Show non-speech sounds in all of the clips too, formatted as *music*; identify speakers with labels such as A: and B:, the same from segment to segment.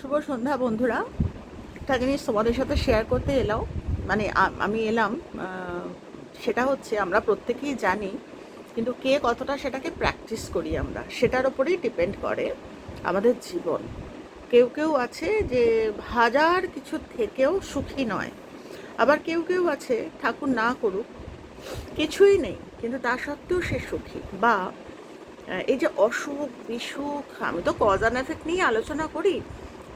A: শুভ সন্ধ্যা বন্ধুরা। একটা জিনিস তোমাদের সাথে শেয়ার করতে এলাম। মানে আমি এলাম সেটা হচ্ছে আমরা প্রত্যেকেই জানি, কিন্তু কে কতটা সেটাকে প্র্যাকটিস করি আমরা, সেটার ওপরেই ডিপেন্ড করে আমাদের জীবন। কেউ কেউ আছে যে হাজার কিছু থেকেও সুখী নয়, আবার কেউ কেউ আছে ঠাকুর না করুক, কিছুই নেই, কিন্তু তা সত্ত্বেও সে সুখী। বা এই যে অসুখ বিসুখ আমি তো কজ এফেক্ট নিয়ে আলোচনা করি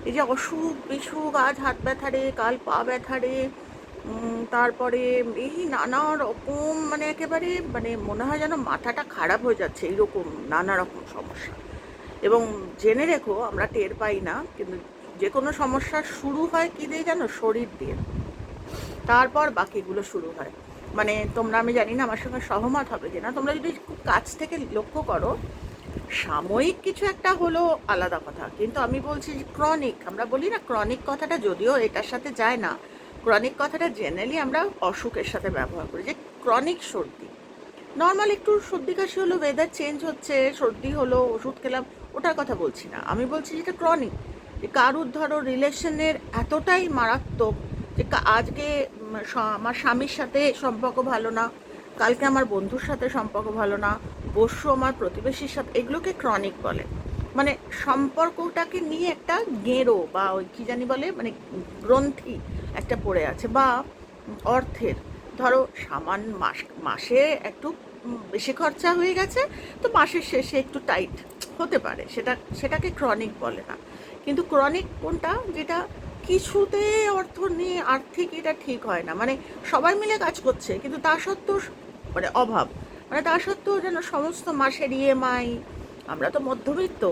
A: এই যে অসুখ বিসুখ, আজ হাত ব্যথা রে, কাল পা ব্যথা রে তারপরে এই নানা রকম মানে একেবারে মানে মনে হয় যেন মাথাটা খারাপ হয়ে যাচ্ছে, এইরকম নানা রকম সমস্যা। এবং জেনে রেখো, আমরা টের পাই না, কিন্তু যে কোনো সমস্যা শুরু হয় কি দিয়ে জানো? শরীর দিয়ে। তারপর বাকিগুলো শুরু হয়। মানে তোমরা, আমি জানি না, আমার সঙ্গে সহমত হবে কিনা। তোমরা যদি খুব কাছ থেকে লক্ষ্য করো সাময়িক কিছু একটা হলো আলাদা কথা। কিন্তু আমি বলছি যে ক্রনিক আমরা বলি না ক্রনিক কথাটা যদিও এটার সাথে যায় না। ক্রনিক কথাটা জেনারেলি আমরা অসুখের সাথে ব্যবহার করি, যে ক্রনিক সর্দি। নর্মাল একটু সর্দি কাশি হলো ওয়েদার চেঞ্জ হচ্ছে, সর্দি হলো, ওষুধ খেলাম, ওটার কথা বলছি না। আমি বলছি যেটা ক্রনিক যে কারুর ধরো রিলেশনের এতটাই মারাত্মক যে আজকে আমার স্বামীর সাথে সম্পর্ক ভালো না, কালকে আমার বন্ধুর সাথে সম্পর্ক ভালো না পরশু আমার প্রতিবেশীর সাথে, এগুলোকে ক্রনিক বলে। মানে সম্পর্কটাকে নিয়ে একটা গেঁড়ো বা ওই কী জানি বলে মানে গ্রন্থি একটা পড়ে আছে বা অর্থের। ধরো সামান্য মাস, মাসে একটু বেশি খরচা হয়ে গেছে, তো মাসের শেষে একটু টাইট হতে পারে। সেটা, সেটাকে ক্রনিক বলে না। কিন্তু ক্রনিক কোনটা? যেটা কিছুতে অর্থ নিয়ে আর্থিক এটা ঠিক হয় না। মানে সবাই মিলে কাজ করছে, কিন্তু তা সত্ত্বেও মানে অভাব। মানে তা সত্ত্বেও যেন সমস্ত মাসের ইএমআই আমরা তো মধ্যবিত্ত,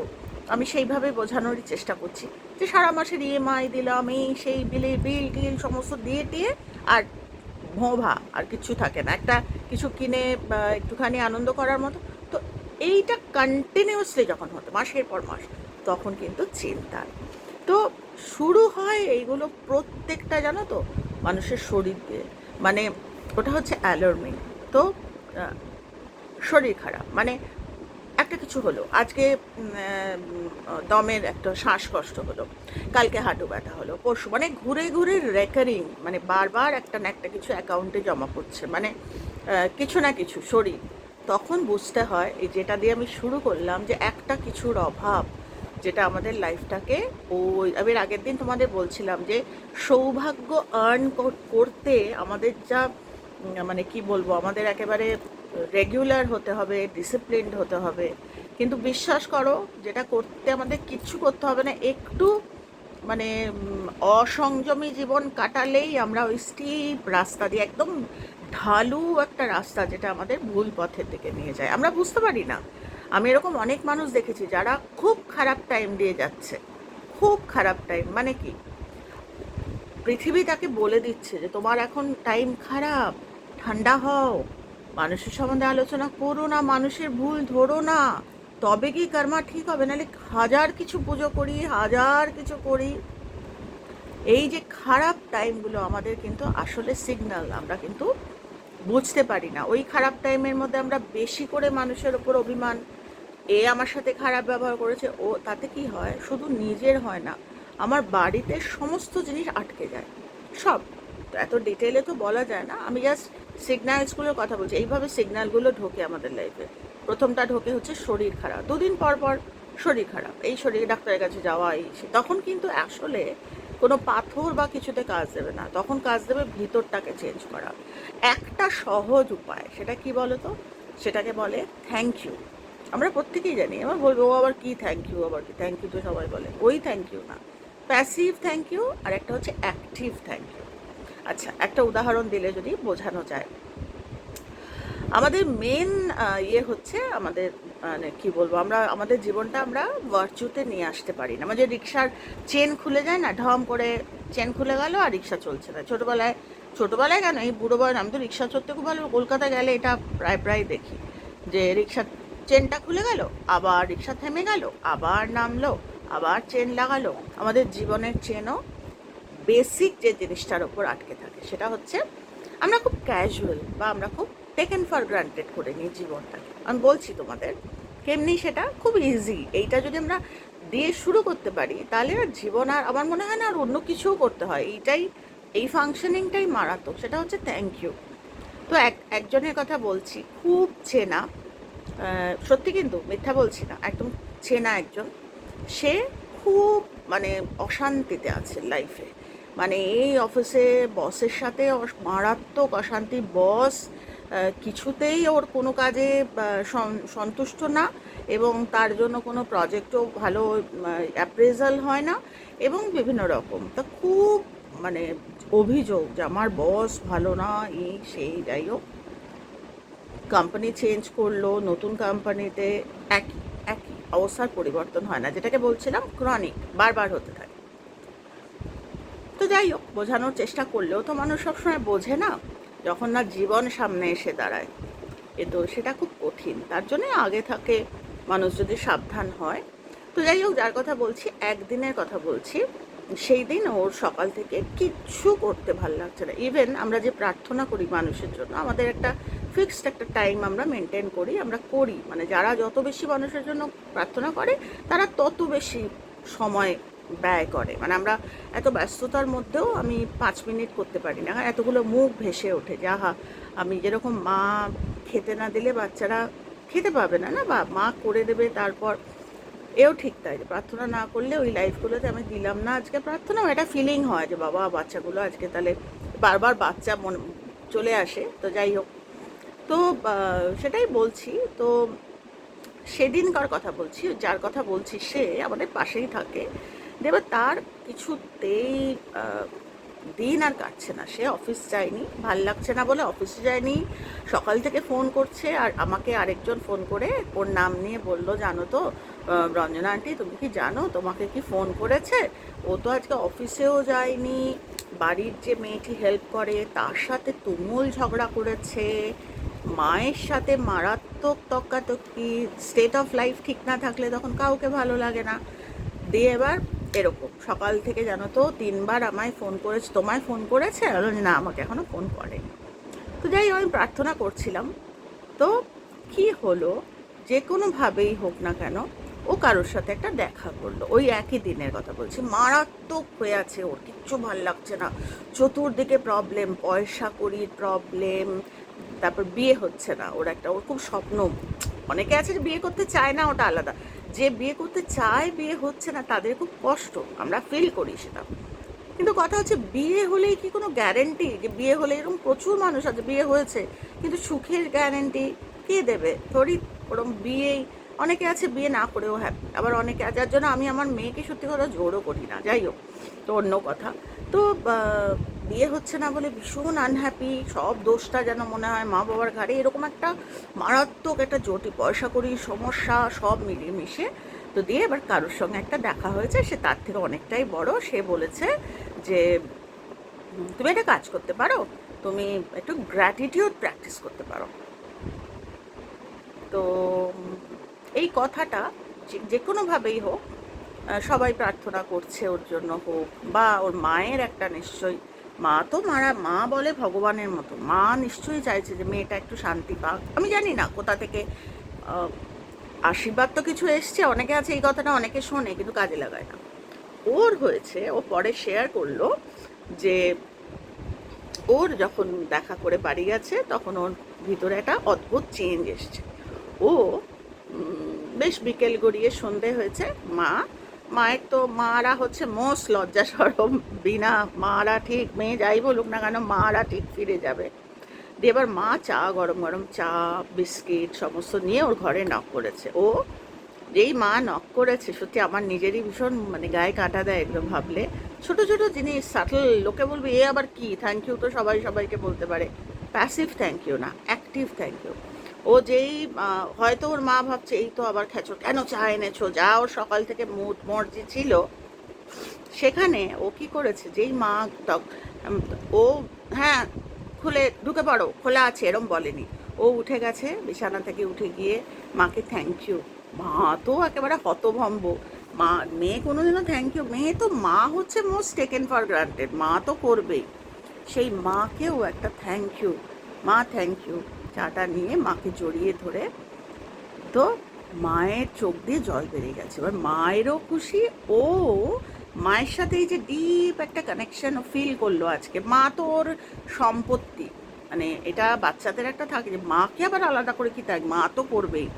A: আমি সেইভাবে বোঝানোরই চেষ্টা করছি যে সারা মাসের ইএমআই দিলাম, এই সেই বিলে, বিল, টিল, সমস্ত দিয়ে টিয়ে আর ভোভা, আর কিছু থাকে না। একটা কিছু কিনে একটুখানি আনন্দ করার মতো। তো এইটা কন্টিনিউয়াসলি যখন হতো, মাসের পর মাস, তখন কিন্তু চিন্তা। তো শুরু হয় এইগুলো প্রত্যেকটা, জানো তো, মানুষের শরীর দিয়ে মানে ওটা হচ্ছে অ্যালার্মিং তো শরীর খারাপ। মানে একটা কিছু হলো। আজকে দমের একটা শ্বাসকষ্ট হলো। কালকে হাঁটু ব্যথা হলো, পরশু মানে ঘুরে ঘুরে রেকারিং মানে বারবার একটা না একটা কিছু অ্যাকাউন্টে জমা পড়ছে। মানে কিছু না কিছু শরীর। তখন বুঝতে হয়, এই যেটা দিয়ে আমি শুরু করলাম যে একটা কিছুর অভাব যেটা আমাদের লাইফটাকে ওই আমি আগের দিন তোমাদের বলছিলাম যে সৌভাগ্য আর্ন করতে আমাদের যা মানে কি বলব, আমাদের একেবারে রেগুলার হতে হবে ডিসিপ্লিনড হতে হবে। কিন্তু বিশ্বাস করো, যেটা করতে আমাদের কিচ্ছু করতে হবে না, একটু মানে অসংযমী জীবন কাটালেই আমরা ওই স্টিপ রাস্তা দিয়ে, একদম ঢালু একটা রাস্তা যেটা আমাদের ভুল পথের দিকে নিয়ে যায়। আমরা বুঝতে পারি না। আমি এরকম অনেক মানুষ দেখেছি যারা খুব খারাপ টাইম দিয়ে যাচ্ছে। খুব খারাপ টাইম মানে কি? পৃথিবী তাকে বলে দিচ্ছে যে, তোমার এখন টাইম খারাপ, ঠান্ডা হও। মানুষের সম্বন্ধে আলোচনা করো না, মানুষের ভুল ধরো না। তবে কি কর্মা ঠিক হবে? নাহলে হাজার কিছু পুজো করি, হাজার কিছু করি। এই যে খারাপ টাইমগুলো আমাদের কিন্তু আসলে সিগন্যাল আমরা কিন্তু বুঝতে পারি না। ওই খারাপ টাইমের মধ্যে আমরা বেশি করে মানুষের ওপর অভিমান, এ আমার সাথে খারাপ ব্যবহার করেছে, ও, তাতে কি হয়? শুধু নিজের হয় না, আমার বাড়িতে সমস্ত জিনিস আটকে যায়। সব। এত ডিটেলে তো বলা যায় না। আমি জাস্ট সিগন্যালসগুলোর কথা বলছি। এইভাবে সিগন্যালগুলো ঢোকে আমাদের লাইফে প্রথমটা ঢোকে হচ্ছে শরীর খারাপ। দুদিন পর পর শরীর খারাপ। এই শরীর ডাক্তারের কাছে যাওয়া এই। তখন কিন্তু আসলে কোনো পাথর বা কিছুতে কাজ দেবে না। তখন কাজ দেবে ভিতরটাকে চেঞ্জ করা। একটা সহজ উপায়, সেটা কি বলো তো সেটাকে বলে থ্যাংক ইউ আমরা প্রত্যেকেই জানি, আমার বলব, ও আবার কি থ্যাংক ইউ আবার কি? থ্যাংক ইউ তো সবাই বলে। ওই থ্যাংক ইউ না। প্যাসিভ থ্যাংক ইউ আর একটা হচ্ছে অ্যাক্টিভ থ্যাংক ইউ আচ্ছা একটা উদাহরণ দিলে যদি বোঝানো যায়। আমাদের মেন ইয়ে হচ্ছে আমাদের মানে কি বলব, আমরা, আমাদের জীবনটা আমরা ভার্চুতে নিয়ে আসতে পারি না। আমাদের রিক্সার চেন খুলে যায় না, ঢম করে চেন খুলে গেল আর রিক্সা চলছে না। ছোটোবেলায় ছোটোবেলায় কেন? এই বুড়ো বয়স, আমি তো রিক্সা চড়তে খুব ভালো, কলকাতা গেলে এটা প্রায় প্রায় দেখি যে রিক্সা চেনটা খুলে গেল, আবার রিক্সা থেমে গেল, আবার নামলো, আবার চেন লাগালো। আমাদের জীবনের চেনও বেসিক যে জিনিসটার ওপর আটকে থাকে, সেটা হচ্ছে আমরা খুব ক্যাজুয়াল বা আমরা খুব টেকেন ফর গ্রান্টেড করে নিই জীবনটাকে। আমি বলছি তোমাদের, কেমনি সেটা খুব ইজি এইটা যদি আমরা দিয়ে শুরু করতে পারি, তাহলে আর জীবন আর, আমার মনে হয় না আর অন্য কিছুও করতে হয়। এইটাই, এই ফাংশনিংটাই মারাত্মক। সেটা হচ্ছে থ্যাংক ইউ তো এক, একজনের কথা বলছি, খুব চেনা সত্যি কিন্তু মিথ্যা বলছি না, একদম চেনা একজন। সে খুব মানে অশান্তিতে আছে লাইফে মানে এই অফিসে বসের সাথে মারাত্মক অশান্তি বস কিছুতেই ওর কোনো কাজে সন্তুষ্ট না এবং তার জন্য কোনো প্রজেক্টও ভালো অ্যাপ্রেজাল হয় না এবং বিভিন্ন রকম। তা খুব মানে অভিযোগ যে আমার বস ভালো না, এই, সেই, যাই হোক। কোম্পানি চেঞ্জ করল, নতুন কোম্পানিতে একই একই অবস্থার পরিবর্তন হয় না, যেটাকে বলছিলাম ক্রনিক বারবার হতে থাকে। তো যাই হোক, বোঝানোর চেষ্টা করলেও তো মানুষ সবসময় বোঝে না, যখন না জীবন সামনে এসে দাঁড়ায়। এ তো সেটা খুব কঠিন, তার জন্য আগে থাকে মানুষ যদি সাবধান হয়। তো যাই হোক, যার কথা বলছি, একদিনের কথা বলছি, সেই দিন ওর সকাল থেকে কিচ্ছু করতে ভালো লাগছে না। ইভেন আমরা যে প্রার্থনা করি মানুষের জন্য, আমাদের একটা ফিক্সড একটা টাইম আমরা মেনটেন করি, আমরা করি। মানে যারা যত বেশি মানুষের জন্য প্রার্থনা করে, তারা তত বেশি সময় ব্যয় করে। মানে আমরা এত ব্যস্ততার মধ্যেও আমি পাঁচ মিনিট করতে পারি না এতগুলো মুখ ভেসে ওঠে যে আমি যেরকম মা খেতে না দিলে বাচ্চারা খেতে পাবে না। না, বা মা করে দেবে তারপর এও ঠিক তাই। যে প্রার্থনা না করলে ওই লাইফগুলোতে আমি দিলাম না আজকে প্রার্থনা। একটা ফিলিং হয় যে, বাবা, বাচ্চাগুলো আজকে তাহলে বারবার বাচ্চা মন, চলে আসে। তো যাই হোক। তো সেটাই বলছি। তো সেদিনকার কথা বলছি। যার কথা বলছি সে আমাদের পাশেই থাকে। দেবে, তার কিছুতেই দিন আর কাটছে না। সে অফিস যায়নি, ভালো লাগছে না বলে অফিসে যায়নি। সকাল থেকে ফোন করছে আর আমাকে আরেকজন ফোন করে ওর নাম নিয়ে বলল, জানো তো রঞ্জনা আন্টি, তুমি কি জানো, তোমাকে কি ফোন করেছে? ও তো আজকে অফিসেও যায়নি, বাড়ির যে মেয়েটি হেল্প করে, তার সাথে তুমুল ঝগড়া করেছে। মায়ের সাথে মারাত্মক তক্কাতক্কি স্টেট অফ লাইফ ঠিক না থাকলে তখন কাউকে ভালো লাগে না। দিয়ে এবার এরকম। সকাল থেকে জানো তো তিনবার আমায় ফোন করেছে তোমায় ফোন করেছে? বললাম, না আমাকে এখনও ফোন করেনি। তো যাই আমি প্রার্থনা করছিলাম। তো কি হলো? যে কোনোভাবেই হোক না কেন ও কারোর সাথে একটা দেখা করল। ওই একই দিনের কথা বলছি। মারাত্মক হয়ে আছে ওর কিচ্ছু ভালো লাগছে না। চতুর্দিকে প্রবলেম পয়সা করির প্রবলেম তারপর বিয়ে হচ্ছে না ওর একটা। ওর খুব স্বপ্ন। অনেকে আছে বিয়ে করতে চায় না ওটা আলাদা। যে বিয়ে করতে চায় বিয়ে হচ্ছে না, তাদের খুব কষ্ট। আমরা ফিল করি সেটা। কিন্তু কথা হচ্ছে, বিয়ে হলেই কি কোনো গ্যারেন্টি যে বিয়ে হলে এরকম প্রচুর মানুষ আছে, বিয়ে হয়েছে, কিন্তু সুখের গ্যারেন্টি কে দেবে? থরি ওরকম বিয়েই অনেকে আছে, বিয়ে না করেও হ্যাপি আবার অনেকে যার জন্য আমি আমার মেয়েকে সত্যি কথা জোরও করি না। যাই হোক, তো অন্য কথা। তো বিয়ে হচ্ছে না বলে ভীষণ আনহ্যাপি সব দোষটা যেন মনে হয় মা বাবার ঘাড়ে, এরকম একটা মারাত্মক একটা জটি পয়সা করি, সমস্যা, সব মিলিয়ে মিশে তো দিয়ে এবার কারোর সঙ্গে একটা দেখা হয়েছে, সে তার থেকে অনেকটাই বড়। সে বলেছে যে তুমি একটা কাজ করতে পারো, তুমি একটু গ্র্যাটিটিউড প্র্যাকটিস করতে পারো। তো এই কথাটা যে- কোনোভাবেই হোক সবাই প্রার্থনা করছে ওর জন্য হোক, বা ওর মায়ের একটা নিশ্চয়ই মা তো মারা, মা বলে ভগবানের মতো। মা নিশ্চয়ই চাইছে যে মেয়েটা একটু শান্তি পাক। আমি জানি না কোথা থেকে আশীর্বাদ তো কিছু এসছে, অনেকে আছে এই কথাটা অনেকে শোনে, কিন্তু কাজে লাগায় না। ওর হয়েছে, ও পরে শেয়ার করল যে ওর যখন দেখা করে বাড়ি গেছে, তখন ওর ভিতরে একটা অদ্ভুত চেঞ্জ এসছে। ও বেশ বিকেল গড়িয়ে সন্ধে হয়েছে, মা মায়ের তো মারা হচ্ছে মোস্ট লজ্জা সরম বিনা মারা ঠিক মেয়ে যাই বলুক না কেন, মারা ঠিক ফিরে যাবে। দিয়ে এবার মা চা, গরম গরম চা, বিস্কিট সমস্ত নিয়ে ওর ঘরে নক করেছে। ও যেই মা নক করেছে, সত্যি আমার নিজেরই ভীষণ মানে গায়ে কাঁটা দেয় এগুলো ভাবলে। ছোট ছোট জিনিস সাটল লোকে বলবে, এ আবার কি? থ্যাংক ইউ তো সবাই সবাইকে বলতে পারে। প্যাসিভ থ্যাংক ইউ না অ্যাক্টিভ থ্যাংক ইউ ও যেই হয়তো ওর মা ভাবছে, এই তো আবার খেছো কেন চা এনেছো যা ওর সকাল থেকে মুড, মর্জি ছিল। সেখানে ও কি করেছে, যেই মা ও হ্যাঁ খুলে, ঢুকে পড়ো, খোলা আছে, এরম বলেনি। ও উঠে গেছে, বিছানা থেকে উঠে গিয়ে মাকে থ্যাংক ইউ। মা তো একেবারে হতভম্ব। মা, মেয়ে কোনোদিনও থ্যাংক ইউ, মেয়ে তো মা হচ্ছে মোস্ট টেকেন ফর গ্রান্টেড, মা তো করবেই। সেই মাকেও একটা থ্যাংক ইউ, মা থ্যাংক ইউ চাটা নিয়ে মাকে জড়িয়ে ধরে তো মায়ের চোখ দিয়ে জল বেরিয়ে গেছে। এবার মায়েরও খুশি, ও মায়ের সাথে এই যে ডিপ একটা কানেকশন ফিল করল আজকে। মা তো ওর সম্পত্তি মানে এটা বাচ্চাদের একটা থাকে যে মাকে আবার আলাদা করে কি থাক মা তো করবেই,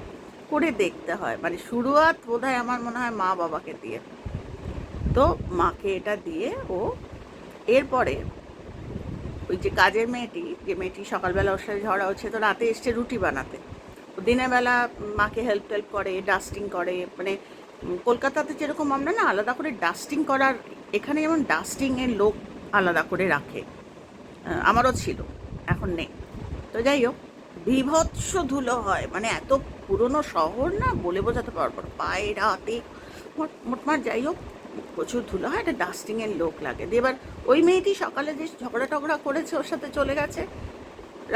A: করে দেখতে হয়। মানে শুরুয়াত বোধ হয় আমার মনে হয় মা বাবাকে দিয়ে। তো মাকে এটা দিয়ে ও এরপরে ওই যে কাজের মেয়েটি, যে মেয়েটি সকালবেলা ওর সাথে ঝগড়া হচ্ছে, তো রাতে এসছে রুটি বানাতে। দিনের বেলা মাকে হেল্প টেল্প করে ডাস্টিং করে মানে কলকাতাতে যেরকম আমরা না আলাদা করে ডাস্টিং করার, এখানে যেমন ডাস্টিংয়ের লোক আলাদা করে রাখে আমারও ছিল, এখন নেই। তো যাই হোক, বিভৎস ধুলো হয় মানে এত পুরনো শহর না বলে বোঝাতে পারব পায়ে, রাতে, মোট- মোটমাট যাই হোক, প্রচুর ধুলো হয়, একটা ডাস্টিংয়ের লোক লাগে। দিয়ে এবার ওই মেয়েটি সকালে যে ঝগড়া টগড়া করেছে, ওর সাথে চলে গেছে।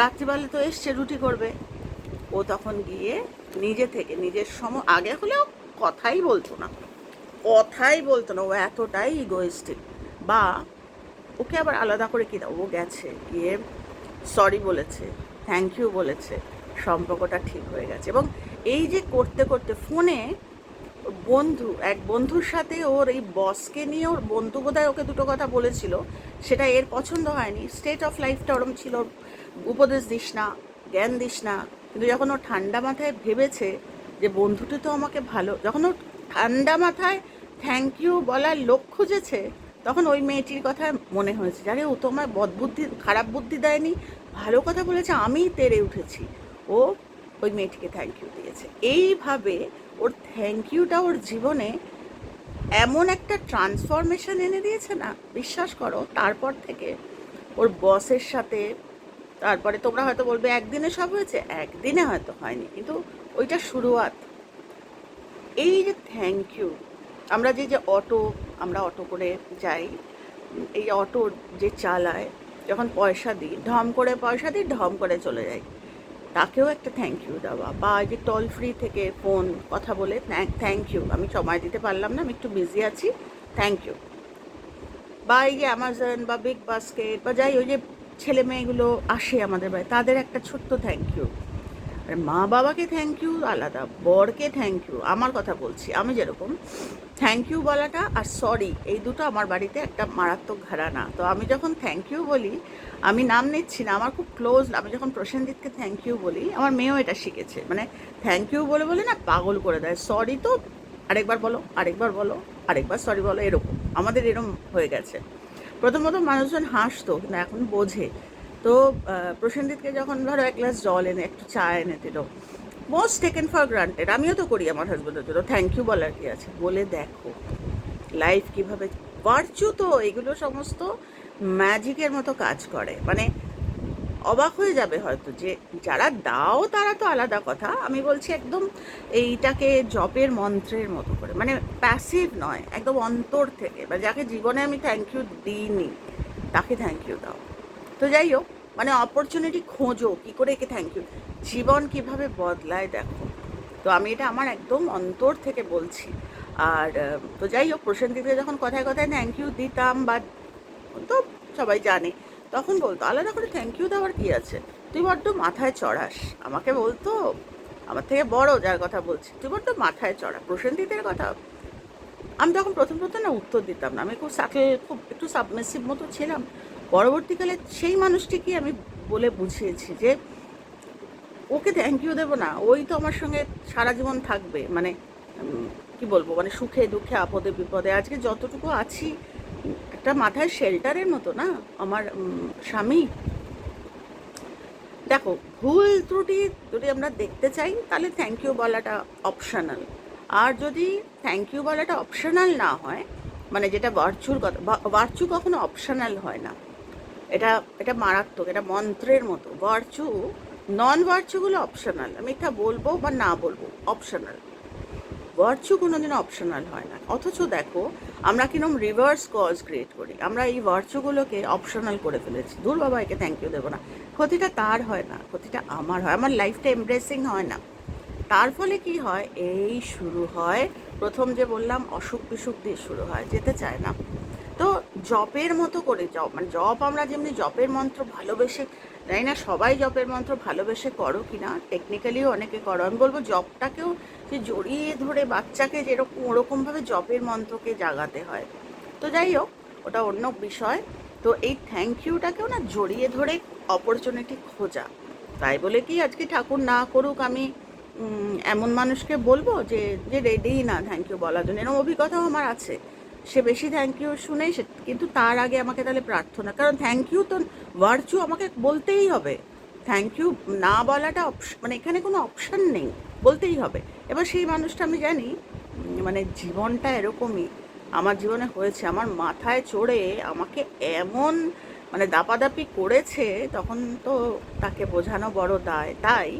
A: রাত্রিবেলা তো এসছে, রুটি করবে। ও তখন গিয়ে নিজে থেকে, নিজের সম, আগে হলেও কথাই বলতো না। কথাই বলতো না, ও এতটাই ইগোয়েস্টিক বা, ওকে আবার আলাদা করে কি দাও? ও গেছে, গিয়ে সরি বলেছে থ্যাংক ইউ বলেছে, সম্পর্কটা ঠিক হয়ে গেছে। এবং এই যে করতে করতে ফোনে বন্ধু, এক বন্ধুর সাথে ওর এই বসকে নিয়ে ওর বন্ধু বোধহয় ওকে দুটো কথা বলেছিল। সেটা এর পছন্দ হয়নি। স্টেট অফ লাইফটা ওরম ছিল, উপদেশ দিস না, জ্ঞান দিস না। কিন্তু যখন ও ঠান্ডা মাথায় ভেবেছে যে বন্ধুটি তো আমাকে ভালো, যখন ও ঠান্ডা মাথায় থ্যাংক ইউ বলার লোক খুঁজেছে, তখন ওই মেয়েটির কথা মনে হয়েছে। জানে ও তো আমায় বদবুদ্ধি খারাপ বুদ্ধি দেয়নি, ভালো কথা বলেছে, আমিই তেড়ে উঠেছি। ও ওই মেয়েটিকে থ্যাংক ইউ দিয়েছে। এইভাবে ওর থ্যাংক ইউটা ওর জীবনে এমন একটা ট্রান্সফরমেশন এনে দিয়েছে না? বিশ্বাস করো, তারপর থেকে ওর বসের সাথে, তারপরে তোমরা হয়তো বলবে একদিনে সব হয়েছে, একদিনে হয়তো হয়নি, কিন্তু ওইটা শুরুয়াত। এই যে থ্যাংক ইউ আমরা যে যে অটো, আমরা অটো করে যাই, এই অটো যে চালায়, যখন পয়সা দিই, ঢম করে পয়সা দিই, ঢম করে চলে যাই। তাকেও একটা থ্যাংক ইউ দেওয়া বা এই যে টোল ফ্রি থেকে ফোন কথা বলে থ্যাংক ইউ আমি সময় দিতে পারলাম না, আমি একটু বিজি আছি। থ্যাংক ইউ বা এই যে অ্যামাজন বা বিগ বাস্কেট বা যাই, ওই যে ছেলে মেয়েগুলো আসে আমাদের বাড়ি তাদের একটা ছোট্ট থ্যাংক ইউ আর মা বাবাকে থ্যাংক ইউ আলাদা বরকে থ্যাংক ইউ আমার কথা বলছি, আমি যেরকম। থ্যাংক ইউ বলাটা আর সরি এই দুটো আমার বাড়িতে একটা মারাত্মক ঘরানা। তো আমি যখন থ্যাংক ইউ বলি আমি নাম নিচ্ছি না, আমার খুব ক্লোজ আমি যখন প্রসেনজিৎকে থ্যাংক ইউ বলি, আমার মেয়েও এটা শিখেছে। মানে থ্যাংক ইউ বলে বলে না, পাগল করে দেয়। সরি তো, আরেকবার বলো আরেকবার বলো, আরেকবার সরি বলো, এরকম। আমাদের এরকম হয়ে গেছে। প্রথম প্রথম মানুষজন হাসতো, কিন্তু এখন বোঝে। তো প্রসেনজিৎকে যখন ধরো এক গ্লাস জল এনে, একটু চা এনে দিল মোস্ট টেকেন ফর গ্রান্টেড আমিও তো করি আমার হাজব্যান্ডের জন্য। থ্যাংক ইউ বলার কি আছে? বলে দেখো। লাইফ কীভাবে ভার্চু তো, এগুলো সমস্ত ম্যাজিকের মতো কাজ করে। মানে অবাক হয়ে যাবে হয়তো যে, যারা দাও তারা তো আলাদা কথা। আমি বলছি একদম এইটাকে জপের মন্ত্রের মতো করে। মানে প্যাসিভ নয়, একদম অন্তর থেকে। বা যাকে জীবনে আমি থ্যাংক ইউ দিইনি, তাকে থ্যাংক ইউ দাও। তো যাই হোক মানে অপরচুনিটি খোঁজো, কী করে একে থ্যাংক ইউ জীবন কীভাবে বদলায় দেখো। তো আমি এটা আমার একদম অন্তর থেকে বলছি। আর, তো যাই হোক প্রসেনজিৎকে যখন কথায় কথায় থ্যাংক ইউ দিতাম বা তো সবাই জানে। তখন বলতো, আলাদা করে থ্যাংক ইউ দেওয়ার কি আছে? তুই বড্ড মাথায় চড়াস। আমাকে বলতো, আমার থেকে বড় যার কথা বলছি, তুই বড্ড মাথায় চড়া প্রসেনজিতের কথা? আমি তখন প্রথম প্রথম না উত্তর দিতাম না। আমি খুব সাটল খুব একটু সাবমেসিভ মতো ছিলাম। পরবর্তীকালে সেই মানুষটিকে আমি বলে বুঝিয়েছি যে, ওকে থ্যাংক ইউ দেবো না। ওই তো আমার সঙ্গে সারা জীবন থাকবে। মানে কি বলব? মানে সুখে দুঃখে, আপদে বিপদে, আজকে যতটুকু আছি একটা মাথায় শেল্টারের মতো না? আমার স্বামী। দেখো, ভুল ত্রুটি যদি আমরা দেখতে চাই, তাহলে থ্যাংক ইউ বলাটা অপশনাল আর যদি থ্যাংক ইউ বলাটা অপশনাল না হয় মানে যেটা ভার্চুর কথা ভার্চু কখনো অপশনাল হয় না। এটা এটা মারাত্মক, এটা মন্ত্রের মতো। ভার্চু নন ভার্চুগুলো অপশনাল আমি এটা বলব বা না বলব অপশনাল ভার্চু কোনোদিনও অপশনাল হয় না। অথচ দেখো, আমরা কিরম রিভার্স কজ ক্রিয়েট করি। আমরা এই ভার্চুগুলোকে অপশনাল করে ফেলেছি। দূর বাবা, একে থ্যাংক ইউ দেবো না। ক্ষতিটা তার হয় না, ক্ষতিটা আমার হয়। আমার লাইফটা এমব্রেসিং হয় না। তার ফলে কি হয়? এই শুরু হয়। প্রথম যে বললাম, অসুখ বিসুখ দিয়ে শুরু হয়, যেতে চায় না। তো জপের মতো করে জপ মানে জপ আমরা যেমনি জপের মন্ত্র ভালোবেসে জানি না? সবাই জপের মন্ত্র ভালোবেসে করো কি না? টেকনিক্যালিও অনেকে করো। আমি বলব জপটাকেও যে জড়িয়ে ধরে বাচ্চাকে যেরকম ওরকমভাবে জপের মন্ত্রকে জাগাতে হয়। তো যাই হোক, ওটা অন্য বিষয়। তো এই থ্যাংক ইউটাকেও না জড়িয়ে ধরে অপরচুনিটি খোঁজা। তাই বলে কি আজকে ঠাকুর না করুক আমি এমন মানুষকে বলব যে যে রেডি না থ্যাংক ইউ বলার জন্য। এরকম অভিজ্ঞতাও আমার আছে। সে বেশি থ্যাংক ইউ শুনেই সে, কিন্তু তার আগে আমাকে তাহলে প্রার্থনা, কারণ থ্যাংক ইউ তো ভার্চু আমাকে বলতেই হবে। থ্যাংক ইউ না বলাটা মানে এখানে কোনো অপশন নেই, বলতেই হবে। এবার সেই মানুষটা আমি জানি মানে জীবনটা এরকমই, আমার জীবনে হয়েছে, আমার মাথায় চড়ে আমাকে এমন মানে দাপাদাপি করেছে, তখন তো তাকে বোঝানো বড় দায়, তাই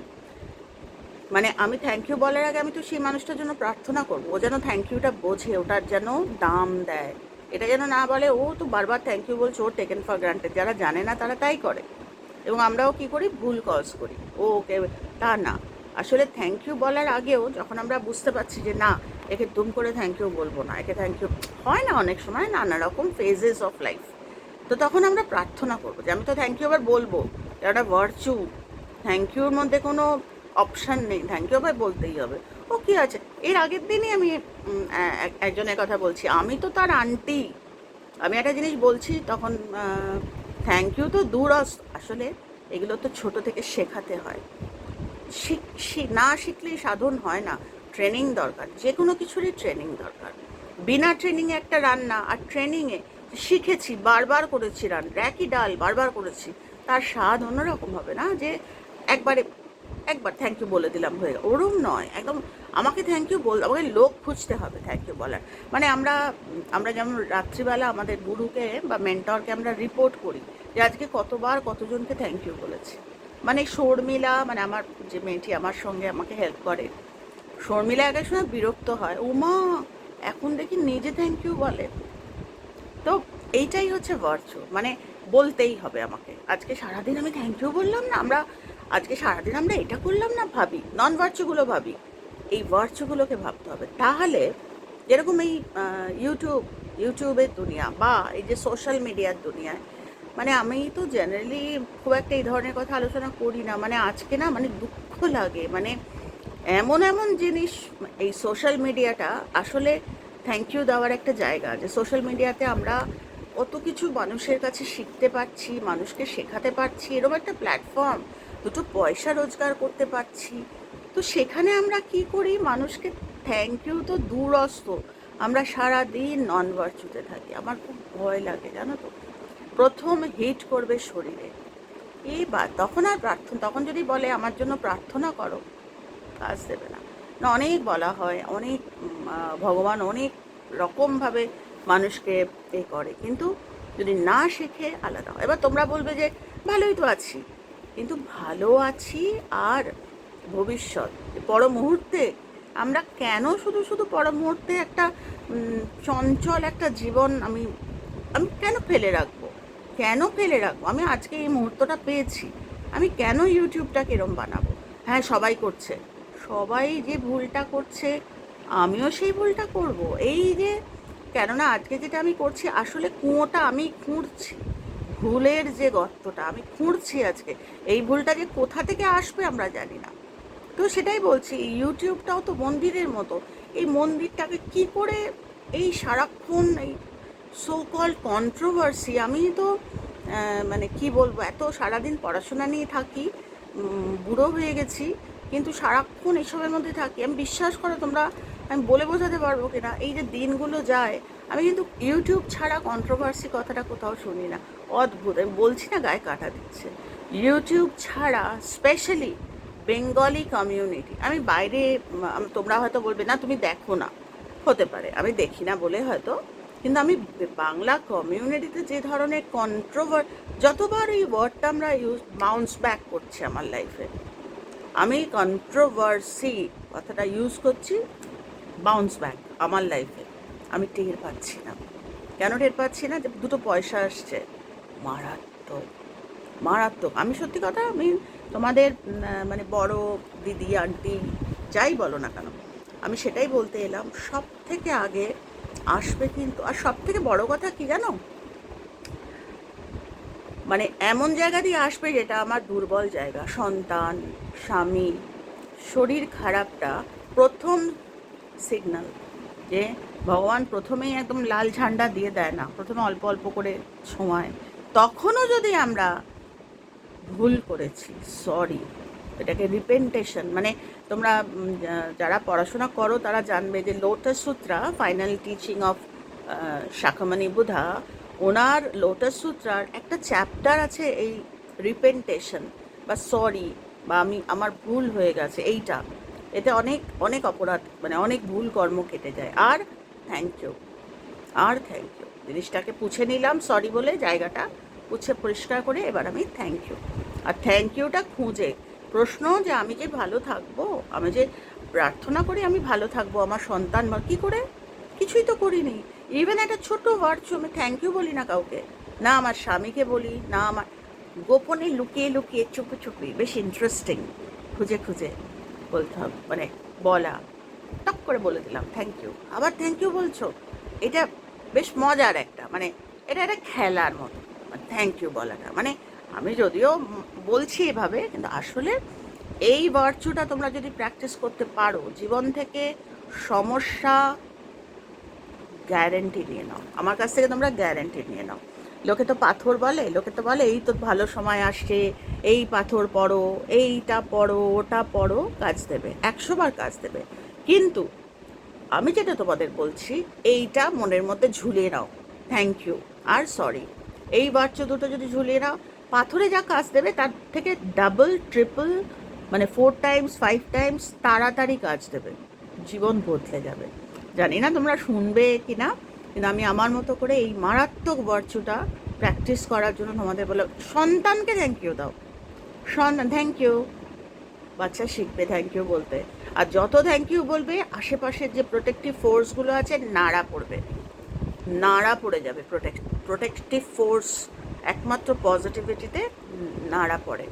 A: মানে আমি থ্যাংক ইউ বলার আগে আমি তো সেই মানুষটার জন্য প্রার্থনা করব, ও যেন থ্যাংক ইউটা বোঝে, ওটার যেন দাম দেয়। এটা যেন না বলে, ও তো বারবার থ্যাংক ইউ বলছে, ও টেকেন ফর গ্রান্টেড যারা জানে না, তারা তাই করে। এবং আমরাও কি করি? ভুল কজ করি। ও, ওকে, তা না। আসলে থ্যাংক ইউ বলার আগেও যখন আমরা বুঝতে পারছি যে, না, একে দুম করে থ্যাংক ইউ বলব না, একে থ্যাংক ইউ হয় না অনেক সময়, নানা রকম ফেজেস অফ লাইফ তো তখন আমরা প্রার্থনা করব যে, আমি তো থ্যাংক ইউ আবার বলব। এটা ভার্চু থ্যাংক ইউর মধ্যে কোনো অপশান নেই থ্যাংক ইউ আবার বলতেই হবে। ও কি আছে? এর আগের দিনই আমি একজনের কথা বলছি। আমি তো তার আন্টি আমি একটা জিনিস বলছি, তখন থ্যাংক ইউ তো দূর আসলে এগুলো তো ছোট থেকে শেখাতে হয়। শিখ না শিখলেই সাধন হয় না। ট্রেনিং দরকার যে কোনো কিছুরই ট্রেনিং দরকার। বিনা ট্রেনিংয়ে একটা রান্না আর ট্রেনিংয়ে শিখেছি, বারবার করেছি রান একই ডাল বারবার করেছি। তার স্বাদ অন্যরকম হবে না যে, একবারে একবার থ্যাংক ইউ বলে দিলাম হয়ে গেল। ওরম নয়, একদম আমাকে থ্যাংক ইউ বল, আমাকে লোক খুঁজতে হবে থ্যাংক ইউ বলার। মানে আমরা আমরা যেমন রাত্রিবেলা আমাদের গুরুকে বা মেন্টরকে আমরা রিপোর্ট করি যে আজকে কতবার কতজনকে থ্যাংক ইউ বলেছি। মানে শর্মিলা মানে আমার যে মেয়েটি আমার সঙ্গে আমাকে হেল্প করে, শর্মিলা এক এক সময় বিরক্ত হয়, উমা, এখন দেখি নিজে থ্যাংক ইউ বলে। তো এইটাই হচ্ছে ভার্চু মানে বলতেই হবে আমাকে, আজকে সারাদিন আমি থ্যাংক ইউ বললাম না, আমরা আজকে সারাদিন আমরা এটা করলাম না ভাবি নন ভার্চুগুলো ভাবি। এই ভার্চুগুলোকে ভাবতে হবে। তাহলে যেরকম এই ইউটিউব ইউটিউবের দুনিয়া বা এই যে সোশ্যাল মিডিয়ার দুনিয়ায় মানে আমি তো জেনারেলি খুব একটা এই ধরনের কথা আলোচনা করি না। মানে আজকে না মানে দুঃখ লাগে। মানে এমন এমন জিনিস, এই সোশ্যাল মিডিয়াটা আসলে থ্যাংক ইউ দেওয়ার একটা জায়গা যে সোশ্যাল মিডিয়াতে আমরা কত কিছু মানুষের কাছে শিখতে পারছি, মানুষকে শেখাতে পারছি। এরকম একটা প্ল্যাটফর্ম দুটো পয়সা রোজগার করতে পারছি। তো সেখানে আমরা কি করি? মানুষকে থ্যাংক ইউ তো দূরস্থ। আমরা সারা দিন নন ভার্চুতে থাকি। আমার খুব ভয় লাগে, জানো তো। প্রথম হিট করবে শরীরে। এইবার তখন আর প্রার্থনা তখন যদি বলে, আমার জন্য প্রার্থনা করো, কাজ দেবে না। না, অনেক বলা হয়, অনেক ভগবান অনেক রকমভাবে মানুষকে এ করে। কিন্তু যদি না শেখে, আলাদা হয়। এবার তোমরা বলবে যে, ভালোই তো আছি। কিন্তু ভালো আছি আর ভবিষ্যৎ। পর মুহূর্তে আমরা কেন শুধু শুধু পর মুহূর্তে একটা চঞ্চল একটা জীবন আমি আমি কেন ফেলে রাখব? কেন ফেলে রাখব? আমি আজকে এই মুহূর্তটা পেয়েছি। আমি কেন ইউটিউবটা এরম বানাবো? হ্যাঁ সবাই করছে। সবাই যে ভুলটা করছে, আমিও সেই ভুলটা করব। এই যে, কেননা আজকে যেটা আমি করছি, আসলে কুঁয়োটা আমি খুঁড়ছি। ভুলের যে গর্তটা, আমি খুঁড়ছি আজকে, এই ভুলটা যে কোথা থেকে আসবে আমরা জানি না। তো সেটাই বলছি ইউটিউবটাও তো মন্দিরের মতো, এই মন্দিরটাকে কি করে এই সারাক্ষণ এই সো কল কন্ট্রোভার্সি আমি তো মানে কি বলব, এত সারাদিন পড়াশোনা নিয়ে থাকি বুড়ো হয়ে গেছি, কিন্তু সারাক্ষণ এসবের মধ্যে থাকি। আমি বিশ্বাস করো তোমরা, আমি বলে বোঝাতে পারব কিনা, এই যে দিনগুলো যায় আমি কিন্তু ইউটিউব ছাড়া কন্ট্রোভার্সি কথাটা কোথাও শুনি না। অদ্ভুত, আমি বলছি না গায়ে কাটা দিচ্ছে। ইউটিউব ছাড়া স্পেশালি বেঙ্গলি কমিউনিটি আমি বাইরে তোমরা হয়তো বলবে, না, তুমি দেখো না। হতে পারে, আমি দেখি না বলে হয়তো, কিন্তু আমি বাংলা কমিউনিটিতে যে ধরনের কন্ট্রোভার যতবার এই ওয়ার্ডটা আমরা ইউজ বাউন্স ব্যাক করছি আমার লাইফে আমি কন্ট্রোভার্সি কথাটা ইউজ করছি বাউন্স ব্যাক আমার লাইফে আমি টের পাচ্ছি না। কেন টের পাচ্ছি না? যে দুটো পয়সা আসছে। মারাত্মক। মারাত্মক। আমি সত্যি কথা, আমি তোমাদের মানে বড় দিদি, আন্টি, যাই বলো না কেন, আমি সেটাই বলতে এলাম সব থেকে আগে আসবে কিন্তু, আর সব থেকে বড় কথা কি জানো? মানে এমন জায়গা দিয়ে আসবে যেটা আমার দুর্বল জায়গা, সন্তান, স্বামী, শরীর খারাপটা প্রথম সিগন্যাল যে ভগবান প্রথমেই একদম লাল ঝান্ডা দিয়ে দেয় না, প্রথমে অল্প অল্প করে ছোঁয়ায়। তখনও যদি আমরা ভুল করেছি সরি এটাকে রিপেন্টেশন মানে তোমরা যারা পড়াশোনা করো তারা জানবে যে lotus Sutra final teaching of Shakyamuni Buddha, owner lotus সূত্রার একটা চ্যাপ্টার আছে এই রিপেন্টেশন বা সরি বা আমি, আমার ভুল হয়ে গেছে, এইটা। এতে অনেক অনেক অপরাধ মানে অনেক ভুল কর্ম কেটে যায়। আর থ্যাংক ইউ আর থ্যাংক ইউ জিনিসটাকে পুছে নিলাম সরি বলে জায়গাটা পুছে পরিষ্কার করে এবার আমি থ্যাংক ইউ আর থ্যাংক ইউটা খুঁজে, প্রশ্ন যে আমি যে ভালো থাকব, আমি যে প্রার্থনা করি আমি ভালো থাকব, আমার সন্তান বা কী করে? কিছুই তো করিনি। ইভেন একটা ছোট ভার্চু আমি থ্যাংক ইউ বলি না কাউকে, না আমার স্বামীকে বলি, না আমার, গোপনে লুকিয়ে লুকিয়ে চুপি চুপি, বেশ ইন্টারেস্টিং খুঁজে খুঁজে। বলতে হবে মানে বলা, টক করে বলে দিলাম থ্যাংক ইউ আবার থ্যাংক ইউ বলছো, এটা বেশ মজার একটা মানে এটা একটা খেলার মতো থ্যাংক ইউ বলাটা। মানে আমি যদিও বলছি এভাবে, কিন্তু আসলে এই ভার্চুটা তোমরা যদি প্র্যাকটিস করতে পারো, জীবন থেকে সমস্যা গ্যারেন্টি নিয়ে নাও। আমার কাছ থেকে তোমরা গ্যারেন্টি নিয়ে নাও। লোকে তো পাথর বলে, লোকে তো বলে, এই তো ভালো সময় আসছে, এই পাথর পড়ো, এইটা পড়ো, ওটা পড়ো, কাজ দেবে, একশো বার কাজ দেবে। কিন্তু আমি যেটা তোমাদের বলছি, এইটা মনের মধ্যে ঝুলিয়ে নাও থ্যাংক ইউ আর সরি এই বাচ্চা দুটো যদি ঝুলিয়ে নাও, পাথরে যা কাজ দেবে, তার থেকে ডাবল ট্রিপল মানে ফোর টাইমস ফাইভ টাইমস তাড়াতাড়ি কাজ দেবে, জীবন বদলে যাবে। জানি না তোমরা শুনবে কি না কিন্তু আমি আমার মতো করে এই মারাত্মক বর্চুটা প্র্যাকটিস করার জন্য তোমাদের বলে, সন্তানকে থ্যাংক ইউ দাও। সন্তান থ্যাংক ইউ বাচ্চা শিখবে থ্যাংক ইউ বলতে। আর যত থ্যাংক ইউ বলবে, আশেপাশের যে প্রোটেক্টিভ ফোর্সগুলো আছে, নাড়া পড়বে। নাড়া পড়ে যাবে। প্রোটেক্ট প্রোটেক্টিভ ফোর্স একমাত্র পজিটিভিটিতে নাড়া পড়ে।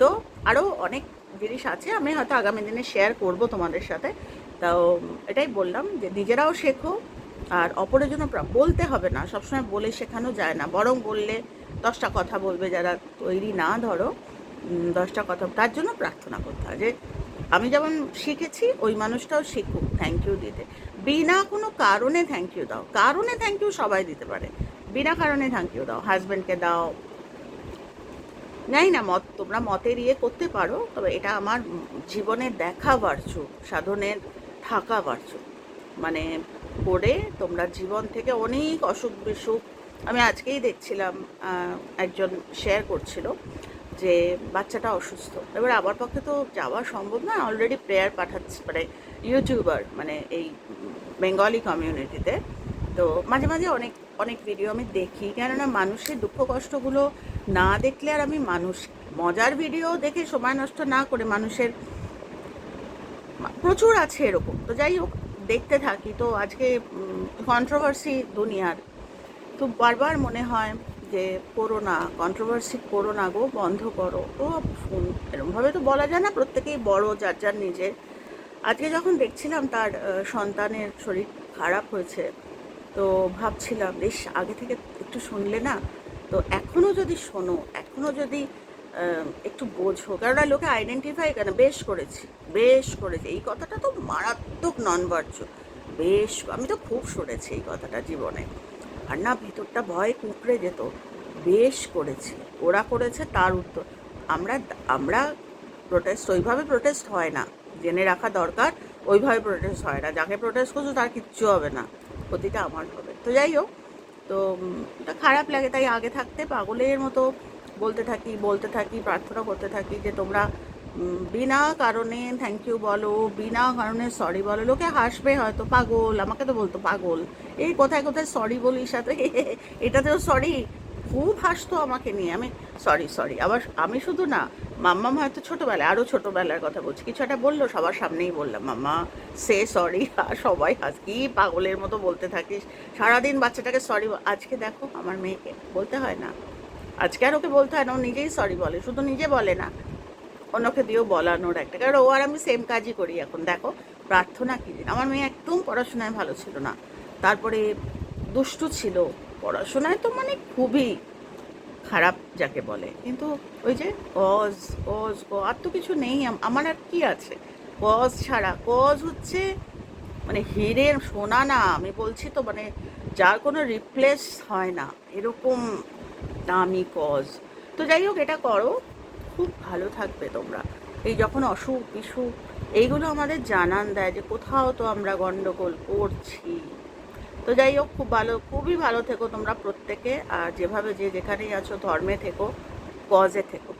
A: তো আরও অনেক জিনিস আছে, আমি হয়তো আগামী দিনে শেয়ার করব তোমাদের সাথে। তাও এটাই বললাম যে নিজেরাও শেখো আর অপরের জন্য বলতে হবে না, সবসময় বলে শেখানো যায় না। বরং বললে দশটা কথা বলবে যারা তৈরি না, ধরো দশটা কথা, তার জন্য প্রার্থনা করতে হয় যে, আমি যেমন শিখেছি, ওই মানুষটাও শিখুক থ্যাংক ইউ দিতে। বিনা কোনো কারণে থ্যাংক ইউ দাও। কারণে থ্যাংক ইউ সবাই দিতে পারে। বিনা কারণে থ্যাংক ইউ দাও। হাজব্যান্ডকে দাও। জানি না মত, তোমরা মতের ইয়ে করতে পারো, তবে এটা আমার জীবনে দেখা বাড়ছু সাধনের থাকা বাড়ছু মানে করে তোমরা জীবন থেকে অনেক অসুখ বিসুখ, আমি আজকেই দেখছিলাম একজন শেয়ার করছিল যে বাচ্চাটা অসুস্থ। এবার আমার পক্ষে তো যাওয়া সম্ভব না অলরেডি প্রেয়ার পাঠাচ্ছে মানে ইউটিউবার মানে এই বেঙ্গলি কমিউনিটিতে তো। মাঝে মাঝে অনেক অনেক ভিডিও আমি দেখি, কেননা মানুষের দুঃখ কষ্টগুলো না দেখলে আর আমি মানুষ, মজার ভিডিও দেখে সময় নষ্ট না করে মানুষের, প্রচুর আছে এরকম। তো যাই হোক দেখতে থাকি। তো আজকে কন্ট্রোভার্সি দুনিয়ার। তো বারবার মনে হয় যে করো না কন্ট্রোভার্সি করো না গো, বন্ধ করো। তো ফোন এরকমভাবে তো বলা যায় না, প্রত্যেকেই বড়, যার যার নিজের। আজকে যখন দেখছিলাম তার সন্তানের শরীর খারাপ হয়েছে, তো ভাবছিলাম বেশ আগে থেকে একটু শুনলে না? তো এখনও যদি শোনো এখনও যদি একটু বোঝো। কেননা লোকে আইডেন্টিফাই কেন বেশ করেছি বেশ করেছি। এই কথাটা তো মারাত্মক নন ভার্চু বেশ, আমি তো খুব শুনেছি এই কথাটা জীবনে। আর না, ভিতরটা ভয় কুঁকড়ে যেত। বেশ করেছি, ওরা করেছে তার উত্তর। আমরা আমরা প্রোটেস্ট ওইভাবে প্রোটেস্ট হয় না। জেনে রাখা দরকার, ওইভাবে প্রোটেস্ট হয় না। যাকে প্রোটেস্ট করছ, তার কিচ্ছু হবে না। ক্ষতিটা আমার হবে। তো যাই হোক, তো এটা খারাপ লাগে, তাই আগে থাকতে পাগলের মতো বলতে থাকি বলতে থাকি, প্রার্থনা করতে থাকি যে তোমরা বিনা কারণে থ্যাংক ইউ বলো, বিনা কারণে সরি বলো, লোকে হাসবে হয়তো, পাগল, আমাকে তো বলতো পাগল। এই কোথায় কোথায় সরি বলিস সাথে? *laughs* এটাতেও সরি খুব হাসতো আমাকে নিয়ে, আমি সরি সরি আবার আমি শুধু না, মাম্মাম হয়তো ছোটোবেলায় আরও ছোটোবেলার কথা বলছি, কিছু একটা বলল, সবার সামনেই বললাম, মাম্মা, সে সরি সবাই হাস, কি পাগলের মতো বলতে থাকিস? সারাদিন বাচ্চাটাকে সরি আজকে দেখো, আমার মেয়েকে, বলতে হয় না। আজকে আর ওকে বলতে হয় না, ও নিজেই সরি বলে, শুধু নিজে বলে না। অন্যকে দিয়েও বলানোর একটা। কারণ ও আর আমি সেম কাজই করি এখন, দেখো। প্রার্থনা কী আমার মেয়ে একদম পড়াশোনায় ভালো ছিল না। তারপরে দুষ্টু ছিল। পড়াশোনায় তো মানে খুবই খারাপ যাকে বলে। কিন্তু ওই যে কজ কজ ক আর তো কিছু নেই। আম- আমার আর কি আছে? কজ ছাড়া কজ হচ্ছে মানে হিরের সোনা না। আমি বলছি তো মানে যার কোনো রিপ্লেস হয় না। এরকম দামি কজ। তো যাই হোক এটা করো। খুব ভালো থাকবে তোমরা। এই যখন অসুখ বিসুখ, এইগুলো আমাদের জানান দেয় যে কোথাও তো আমরা গন্ডগোল করছি। তো যাই হোক খুব ভালো, খুবই ভালো থেকো তোমরা প্রত্যেকে। আর যেভাবে যে যেখানেই আছো, ধর্মে থেকো কজে থেকো।